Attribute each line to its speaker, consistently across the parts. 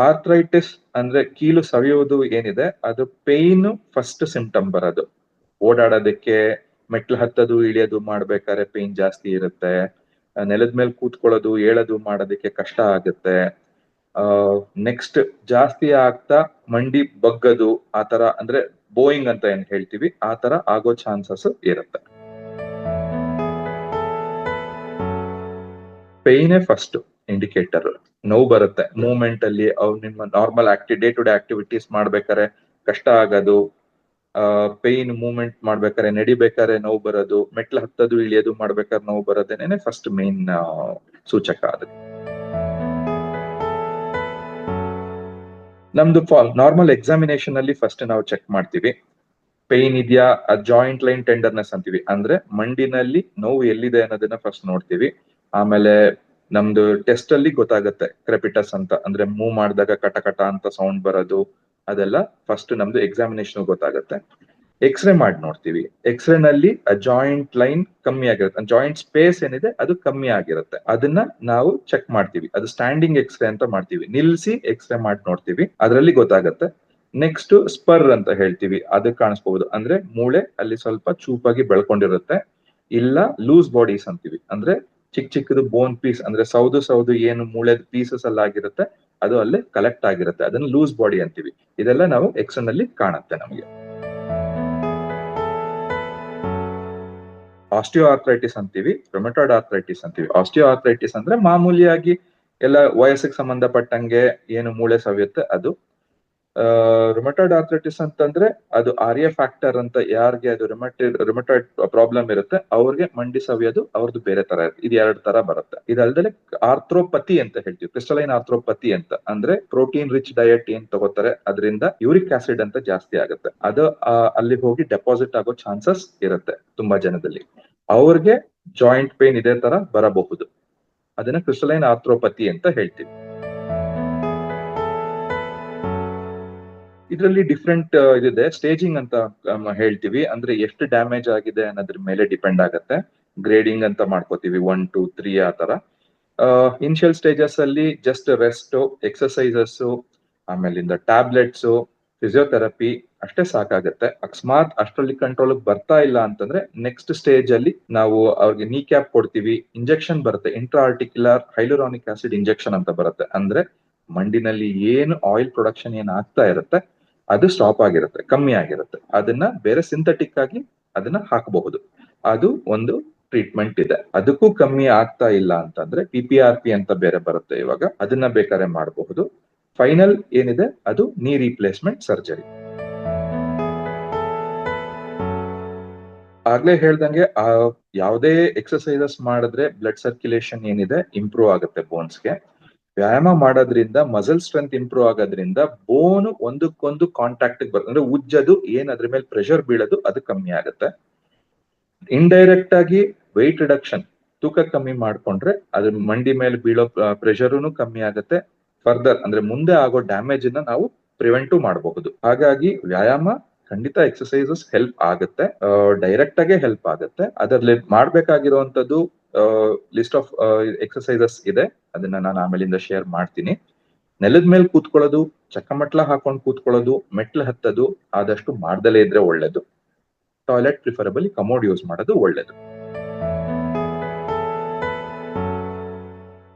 Speaker 1: Arthritis ಅಂದ್ರೆ ಕೀಲು ಸವಿಯುವುದು ಏನಿದೆ? ಅದು ಪೇನ್ ಫಸ್ಟ್ ಸಿಂಪ್ಟಮ್ ಬರೋದು. ಓಡಾಡೋದಕ್ಕೆ ಮೆಟ್ಲು ಹತ್ತದು, ಇಳಿಯೋದು ಮಾಡ್ಬೇಕಾದ್ರೆ ಪೇನ್ ಜಾಸ್ತಿ ಇರುತ್ತೆ. ನೆಲದ ಮೇಲೆ ಕೂತ್ಕೊಳ್ಳೋದು, ಏಳೋದು ಮಾಡೋದಕ್ಕೆ ಕಷ್ಟ ಆಗುತ್ತೆ. ನೆಕ್ಸ್ಟ್ ಜಾಸ್ತಿ ಆಗ್ತಾ ಮಂಡಿ ಬಗ್ಗದು ಆತರ ಅಂದ್ರೆ ಬೋಯಿಂಗ್ ಅಂತ ಏನ್ ಹೇಳ್ತೀವಿ ಆತರ ಆಗೋ ಚಾನ್ಸಸ್ ಇರುತ್ತೆ. ಪೇಯ್ನೇ ಫಸ್ಟ್ ಇಂಡಿಕೇಟರ್ ನೋವು ಬರುತ್ತೆ. ಮೂಮೆಂಟ್ ಅಲ್ಲಿ ಅವ್ರು ನಿಮ್ಮ ನಾರ್ಮಲ್ ಆಕ್ಟಿ ಡೇ ಟು ಡೇ ಆಕ್ಟಿವಿಟೀಸ್ ಮಾಡ್ಬೇಕಾರೆ ಕಷ್ಟ ಆಗೋದು ಪೇಯ್ನ್ ಮೂವ್ಮೆಂಟ್ ಮಾಡ್ಬೇಕಾರೆ ನಡಿಬೇಕಾದ್ರೆ ನೋವು ಬರೋದು, ಮೆಟ್ಲು ಹತ್ತೋದು, ಇಳಿಯೋದು ಮಾಡ್ಬೇಕಾದ್ರೆ ನೋವು ಬರೋದೇನೆ ಫಸ್ಟ್ ಮೇನ್ ಸೂಚಕ ಅದು. ನಮ್ದು ಫಾಲ್ ನಾರ್ಮಲ್ ಎಕ್ಸಾಮಿನೇಷನ್ ಅಲ್ಲಿ ಫಸ್ಟ್ ನಾವು ಚೆಕ್ ಮಾಡ್ತೀವಿ. ಪೇನ್ ಇದೆಯಾ? ಜಾಯಿಂಟ್ ಲೈನ್ ಟೆಂಡರ್ನೆಸ್ ಅಂತೀವಿ. ಅಂದ್ರೆ ಮಂಡಿನಲ್ಲಿ ನೋವು ಎಲ್ಲಿದೆ ಅನ್ನೋದನ್ನ ಫಸ್ಟ್ ನೋಡ್ತೀವಿ. ಆಮೇಲೆ ನಮ್ದು ಟೆಸ್ಟ್ ಅಲ್ಲಿ ಗೊತ್ತಾಗುತ್ತೆ ಕ್ರೆಪಿಟಸ್ ಅಂತ. ಅಂದ್ರೆ ಮೂವ್ ಮಾಡಿದಾಗ ಕಟ ಕಟ ಅಂತ ಸೌಂಡ್ ಬರೋದು, ಅದೆಲ್ಲ ಫಸ್ಟ್ ನಮ್ದು ಎಕ್ಸಾಮಿನೇಷನ್ ಗೊತ್ತಾಗುತ್ತೆ. ಎಕ್ಸ್ರೇ ಮಾಡಿ ನೋಡ್ತೀವಿ. ಎಕ್ಸ್ರೇ ನಲ್ಲಿ ಜಾಯಿಂಟ್ ಲೈನ್ ಕಮ್ಮಿ ಆಗಿರುತ್ತೆ. ಜಾಯಿಂಟ್ ಸ್ಪೇಸ್ ಏನಿದೆ ಅದು ಕಮ್ಮಿ ಆಗಿರುತ್ತೆ. ಅದನ್ನ ನಾವು ಚೆಕ್ ಮಾಡ್ತೀವಿ. ಅದು ಸ್ಟ್ಯಾಂಡಿಂಗ್ ಎಕ್ಸ್ರೇ ಅಂತ ಮಾಡ್ತೀವಿ. ನಿಲ್ಸಿ ಎಕ್ಸ್ರೇ ಮಾಡಿ ನೋಡ್ತೀವಿ. ಅದರಲ್ಲಿ ಗೊತ್ತಾಗುತ್ತೆ. ನೆಕ್ಸ್ಟ್ ಸ್ಪರ್ ಅಂತ ಹೇಳ್ತೀವಿ. ಅದು ಕಾಣಿಸ್ಬಹುದು ಅಂದ್ರೆ ಮೂಳೆ ಅಲ್ಲಿ ಸ್ವಲ್ಪ ಚೂಪಾಗಿ ಬೆಳ್ಕೊಂಡಿರುತ್ತೆ. ಇಲ್ಲ ಲೂಸ್ ಬಾಡೀಸ್ ಅಂತೀವಿ. ಅಂದ್ರೆ ಚಿಕ್ಕ ಚಿಕ್ಕದು ಬೋನ್ ಪೀಸ್ ಅಂದ್ರೆ ಸೌದು ಸೌದು ಏನು ಮೂಳೆ ಪೀಸಸ್ ಎಲ್ಲ ಆಗಿರುತ್ತೆ, ಅದು ಅಲ್ಲಿ ಕಲೆಕ್ಟ್ ಆಗಿರುತ್ತೆ. ಅದನ್ನ ಲೂಸ್ ಬಾಡಿ ಅಂತೀವಿ. ಇದೆಲ್ಲ ನಾವು ಎಕ್ಸ್ನಲ್ಲಿ ಕಾಣುತ್ತೆ ನಮಗೆ. ಆಸ್ಟಿಯೋ ಆರ್ಥ್ರೈಟಿಸ್ ಅಂತೀವಿ ರೊಮೆಟಾಯ್ಡ್ ಆರ್ಥ್ರೈಟಿಸ್ ಅಂತೀವಿ. ಆಸ್ಟಿಯೋ ಆರ್ಥ್ರೈಟಿಸ್ ಅಂದ್ರೆ ಮಾಮೂಲಿಯಾಗಿ ಎಲ್ಲ ವಯಸ್ಸಿಗೆ ಸಂಬಂಧಪಟ್ಟಂಗೆ ಏನು ಮೂಳೆ ಸವಿಯುತ್ತೆ, ಅದು ರುಮಟಾಯ್ಡ್ ಆರ್ಥ್ರೈಟಿಸ್ ಅಂತಂದ್ರೆ ಅದು ಆರ್ಯ ಫ್ಯಾಕ್ಟರ್ ಅಂತ ಯಾರಿಗೆ ಅದು ರುಮಟೈಡ್ ರೊಮೆಟಾಯ್ಡ್ ಪ್ರಾಬ್ಲಮ್ ಇರುತ್ತೆ, ಅವ್ರಿಗೆ ಮಂಡಿ ಸವಿಯೋದು ಅವ್ರದ್ದು ಬೇರೆ ತರ ಇರುತ್ತೆ. ಇದು ಎರಡು ತರ ಬರುತ್ತೆ. ಇದಲ್ದಲೆ ಆರ್ಥ್ರೋಪತಿ ಅಂತ ಹೇಳ್ತೀವಿ. ಕ್ರಿಸ್ಟಲೈನ್ ಆರ್ಥ್ರೋಪತಿ ಅಂತ. ಅಂದ್ರೆ ಪ್ರೋಟೀನ್ ರಿಚ್ ಡಯಟ್ ಏನ್ ತಗೋತಾರೆ, ಅದರಿಂದ ಯೂರಿಕ್ ಆಸಿಡ್ ಅಂತ ಜಾಸ್ತಿ ಆಗುತ್ತೆ. ಅದು ಅಲ್ಲಿ ಹೋಗಿ ಡೆಪಾಸಿಟ್ ಆಗೋ ಚಾನ್ಸಸ್ ಇರುತ್ತೆ ತುಂಬಾ ಜನದಲ್ಲಿ. ಅವ್ರಿಗೆ ಜಾಯಿಂಟ್ ಪೇನ್ ಇದೇ ತರ ಬರಬಹುದು. ಅದನ್ನ ಕ್ರಿಸ್ಟಲೈನ್ ಆರ್ಥ್ರೋಪತಿ ಅಂತ ಹೇಳ್ತೀವಿ. ಇದರಲ್ಲಿ ಡಿಫ್ರೆಂಟ್ ಇದಿದೆ. ಸ್ಟೇಜಿಂಗ್ ಅಂತ ಹೇಳ್ತೀವಿ. ಅಂದ್ರೆ ಎಷ್ಟು ಡ್ಯಾಮೇಜ್ ಆಗಿದೆ ಅನ್ನೋದ್ರ ಮೇಲೆ ಡಿಪೆಂಡ್ ಆಗುತ್ತೆ. ಗ್ರೇಡಿಂಗ್ ಅಂತ ಮಾಡ್ಕೋತೀವಿ. ಒನ್ ಟೂ ತ್ರೀ ಆ ತರ ಇನಿಷಿಯಲ್ ಸ್ಟೇಜಸ್ ಅಲ್ಲಿ ಜಸ್ಟ್ ರೆಸ್ಟ್ ಎಕ್ಸಸೈಸಸ್ ಆಮೇಲಿಂದ ಟ್ಯಾಬ್ಲೆಟ್ಸ್ ಫಿಸಿಯೋಥೆರಪಿ ಅಷ್ಟೇ ಸಾಕಾಗತ್ತೆ. ಅಕಸ್ಮಾತ್ ಅಷ್ಟರಲ್ಲಿ ಕಂಟ್ರೋಲ್ ಬರ್ತಾ ಇಲ್ಲ ಅಂತಂದ್ರೆ ನೆಕ್ಸ್ಟ್ ಸ್ಟೇಜ್ ಅಲ್ಲಿ ನಾವು ಅವ್ರಿಗೆ ನೀ ಕ್ಯಾಪ್ ಕೊಡ್ತೀವಿ. ಇಂಜೆಕ್ಷನ್ ಬರುತ್ತೆ. Intra articular hyaluronic acid injection ಅಂತ ಬರುತ್ತೆ. ಅಂದ್ರೆ ಮಂಡಿನಲ್ಲಿ ಏನು ಆಯಿಲ್ ಪ್ರೊಡಕ್ಷನ್ ಏನ್ ಆಗ್ತಾ ಇರುತ್ತೆ ಅದು ಸ್ಟಾಪ್ ಆಗಿರುತ್ತೆ, ಕಮ್ಮಿ ಆಗಿರುತ್ತೆ. ಅದನ್ನ ಬೇರೆ ಸಿಂಥೆಟಿಕ್ ಆಗಿ ಅದನ್ನ ಹಾಕಬಹುದು. ಅದು ಒಂದು ಟ್ರೀಟ್ಮೆಂಟ್ ಇದೆ. ಅದಕ್ಕೂ ಕಮ್ಮಿ ಆಗ್ತಾ ಇಲ್ಲ ಅಂತಂದ್ರೆ ಪಿ ಪಿ ಆರ್ ಪಿ ಅಂತ ಬೇರೆ ಬರುತ್ತೆ ಇವಾಗ. ಅದನ್ನ ಬೇಕಾದ್ರೆ ಮಾಡಬಹುದು. ಫೈನಲ್ ಏನಿದೆ? ಅದು ನೀ ರೀಪ್ಲೇಸ್ಮೆಂಟ್ ಸರ್ಜರಿ ಆಗ್ಲೇ ಹೇಳ್ದಂಗೆ, ಆ, ಯಾವುದೇ ಎಕ್ಸಸೈಸಸ್ ಮಾಡಿದ್ರೆ ಬ್ಲಡ್ ಸರ್ಕ್ಯುಲೇಷನ್ ಏನಿದೆ ಇಂಪ್ರೂವ್ ಆಗುತ್ತೆ ಬೋನ್ಸ್ಗೆ ವ್ಯಾಯಾಮ ಮಾಡೋದ್ರಿಂದ ಮಸಲ್ ಸ್ಟ್ರೆಂತ್ ಇಂಪ್ರೂವ್ ಆಗೋದ್ರಿಂದ ಬೋನ್ ಒಂದಕ್ಕೊಂದು ಕಾಂಟ್ಯಾಕ್ಟ್ ಬರುತ್ತೆ ಅಂದ್ರೆ ಉಜ್ಜದು, ಏನ್ ಅದ್ರ ಮೇಲೆ ಪ್ರೆಷರ್ ಬೀಳೋದು, ಅದು ಕಮ್ಮಿ ಆಗುತ್ತೆ. ಇಂಡೈರೆಕ್ಟ್ ಆಗಿ ವೆಯ್ಟ್ ರಿಡಕ್ಷನ್ ತೂಕ ಕಮ್ಮಿ ಮಾಡ್ಕೊಂಡ್ರೆ ಅದ್ರ ಮಂಡಿ ಮೇಲೆ ಬೀಳೋ ಪ್ರೆಷರ್ನು ಕಮ್ಮಿ ಆಗುತ್ತೆ. ಫರ್ದರ್ ಅಂದ್ರೆ ಮುಂದೆ ಆಗೋ ಡ್ಯಾಮೇಜ್ನ ನಾವು ಪ್ರಿವೆಂಟು ಮಾಡಬಹುದು. ಹಾಗಾಗಿ ವ್ಯಾಯಾಮ ಖಂಡಿತ ಎಕ್ಸಸೈಸಸ್ ಹೆಲ್ಪ್ ಆಗುತ್ತೆ. ಡೈರೆಕ್ಟ್ ಆಗೇ ಹೆಲ್ಪ್ ಆಗುತ್ತೆ. ಅದರಲ್ಲಿ ಮಾಡ್ಬೇಕಾಗಿರುವಂತದ್ದು ಲಿಸ್ಟ್ ಆಫ್ ಎಕ್ಸಸೈಸಸ್ ಇದೆ. ಅದನ್ನ ನಾನು ಆಮೇಲಿಂದ ಶೇರ್ ಮಾಡ್ತೀನಿ. ನೆಲದ ಮೇಲೆ ಕೂತ್ಕೊಳ್ಳೋದು, ಚಕ್ಕಮಟ್ಲ ಹಾಕೊಂಡು ಕೂತ್ಕೊಳ್ಳೋದು, ಮೆಟ್ಲು ಹತ್ತದು, ಆದಷ್ಟು ಮಾಡ್ದಲೇ ಇದ್ರೆ ಒಳ್ಳೇದು. ಟಾಯ್ಲೆಟ್ ಪ್ರಿಫರಬಲಿ ಕಮೋಡ್ ಯೂಸ್ ಮಾಡೋದು ಒಳ್ಳೇದು.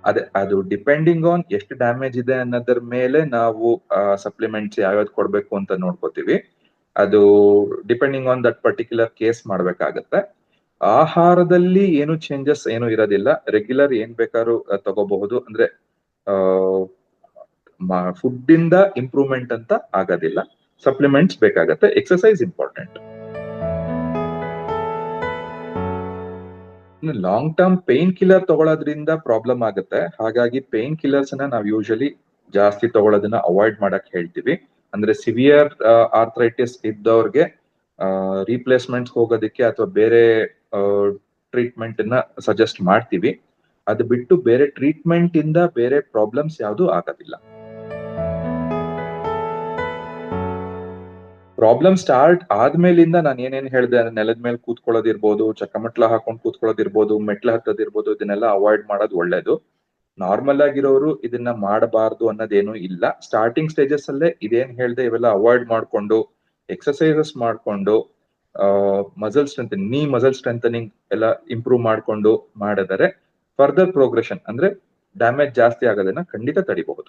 Speaker 1: ಅದೇ, ಅದು ಡಿಪೆಂಡಿಂಗ್ ಆನ್ ಎಷ್ಟು ಡ್ಯಾಮೇಜ್ ಇದೆ ಅನ್ನೋದ್ರ ಮೇಲೆ ನಾವು ಸಪ್ಲಿಮೆಂಟ್ಸ್ ಯಾವ್ಯಾವ್ದು ಕೊಡ್ಬೇಕು ಅಂತ ನೋಡ್ಕೋತೀವಿ. ಅದು depending on that particular case ಮಾಡ್ಬೇಕಾಗತ್ತೆ. ಆಹಾರದಲ್ಲಿ ಏನು ಚೇಂಜಸ್ ಏನು ಇರೋದಿಲ್ಲ. ರೆಗ್ಯುಲರ್ ಏನ್ ಬೇಕಾದ್ರೂ ತಗೋಬಹುದು. ಅಂದ್ರೆ ಫುಡ್ ಇಂದ ಇಂಪ್ರೂವ್ಮೆಂಟ್ ಅಂತ ಆಗೋದಿಲ್ಲ. ಸಪ್ಲಿಮೆಂಟ್ಸ್ ಬೇಕಾಗತ್ತೆ. Exercise important long term painkiller ತಗೊಳ್ಳೋದ್ರಿಂದ problem ಆಗುತ್ತೆ. ಹಾಗಾಗಿ ಪೇನ್ ಕಿಲ್ಲರ್ಸ್ನ ನಾವು ಯೂಶಲಿ ಜಾಸ್ತಿ ತಗೊಳ್ಳೋದನ್ನ ಅವಾಯ್ಡ್ ಮಾಡಕ್ ಹೇಳ್ತೀವಿ. ಅಂದ್ರೆ ಸಿವಿಯರ್ ಆರ್ಥ್ರೈಟಿಸ್ ಇದ್ದವ್ರಿಗೆ ರೀಪ್ಲೇಸ್ಮೆಂಟ್ಸ್ ಹೋಗೋದಕ್ಕೆ ಅಥವಾ ಬೇರೆ ಟ್ರೀಟ್ಮೆಂಟ್ ಅನ್ನ ಸಜೆಸ್ಟ್ ಮಾಡ್ತೀವಿ. ಅದು ಬಿಟ್ಟು ಬೇರೆ ಟ್ರೀಟ್ಮೆಂಟ್ ಇಂದ ಬೇರೆ ಪ್ರಾಬ್ಲಮ್ಸ್ ಯಾವುದು ಆಗೋದಿಲ್ಲ. ಪ್ರಾಬ್ಲಮ್ ಸ್ಟಾರ್ಟ್ ಆದ್ಮೇಲಿಂದ ನಾನು ಏನೇನ್ ಹೇಳಿದೆ, ನೆಲದ ಮೇಲೆ ಕೂತ್ಕೊಳ್ಳೋದಿರ್ಬೋದು, ಚಕ್ಕಮಟ್ಲ ಹಾಕೊಂಡು ಕೂತ್ಕೊಳ್ಳೋದಿರ್ಬೋದು, ಮೆಟ್ಲ ಹತ್ತೋದಿರ್ಬೋದು, ಇದನ್ನೆಲ್ಲ ಅವಾಯ್ಡ್ ಮಾಡೋದು ಒಳ್ಳೇದು. ನಾರ್ಮಲ್ ಆಗಿರೋರು ಇದನ್ನ ಮಾಡಬಾರ್ದು ಅನ್ನೋದೇನು ಇಲ್ಲ. ಸ್ಟಾರ್ಟಿಂಗ್ ಸ್ಟೇಜಸ್ ಅಲ್ಲೇ ಇದೇನ್ ಹೇಳ್ದೆ ಇವೆಲ್ಲ ಅವಾಯ್ಡ್ ಮಾಡ್ಕೊಂಡು ಎಕ್ಸಸೈಸಸ್ ಮಾಡ್ಕೊಂಡು muscle strength knee muscle strengthening ಎಲ್ಲ ಇಂಪ್ರೂವ್ ಮಾಡ್ಕೊಂಡು ಮಾಡಿದರೆ ಫರ್ದರ್ ಪ್ರೋಗ್ರೆಷನ್ ಅಂದ್ರೆ ಡ್ಯಾಮೇಜ್ ಜಾಸ್ತಿ ಆಗೋದನ್ನ ಖಂಡಿತ ತಡಿಬಹುದು.